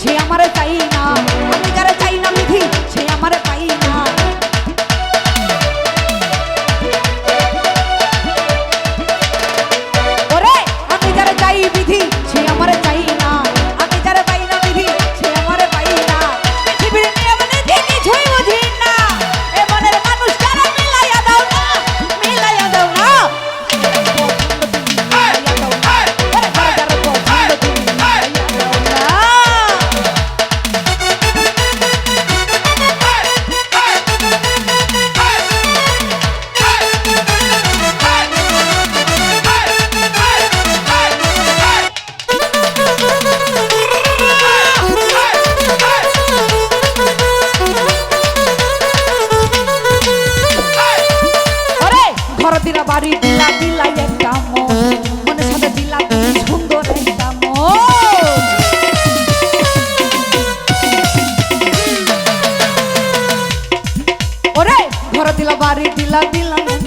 Tia tá Maracaína. Né? ওরে ঘর দিলা বাড়ি দিলা দিলাম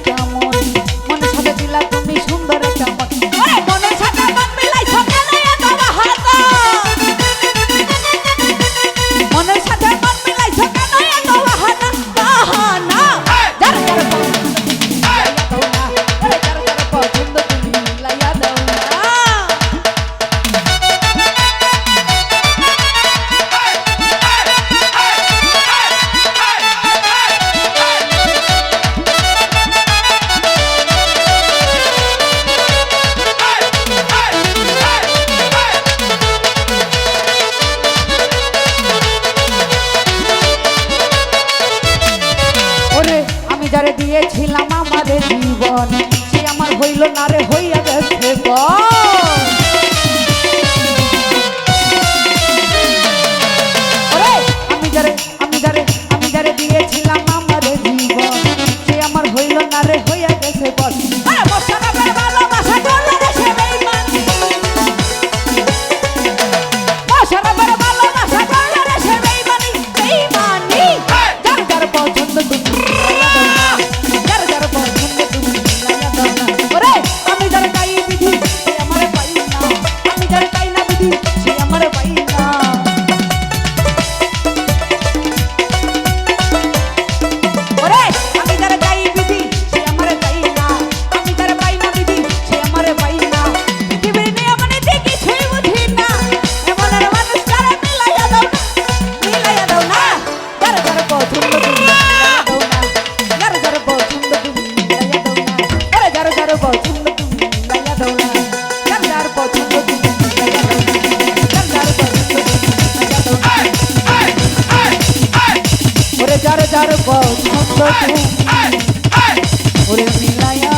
আমাদের জীবন। সে আমার হইল না রে হইল পছন্দ ওরে মিলায়া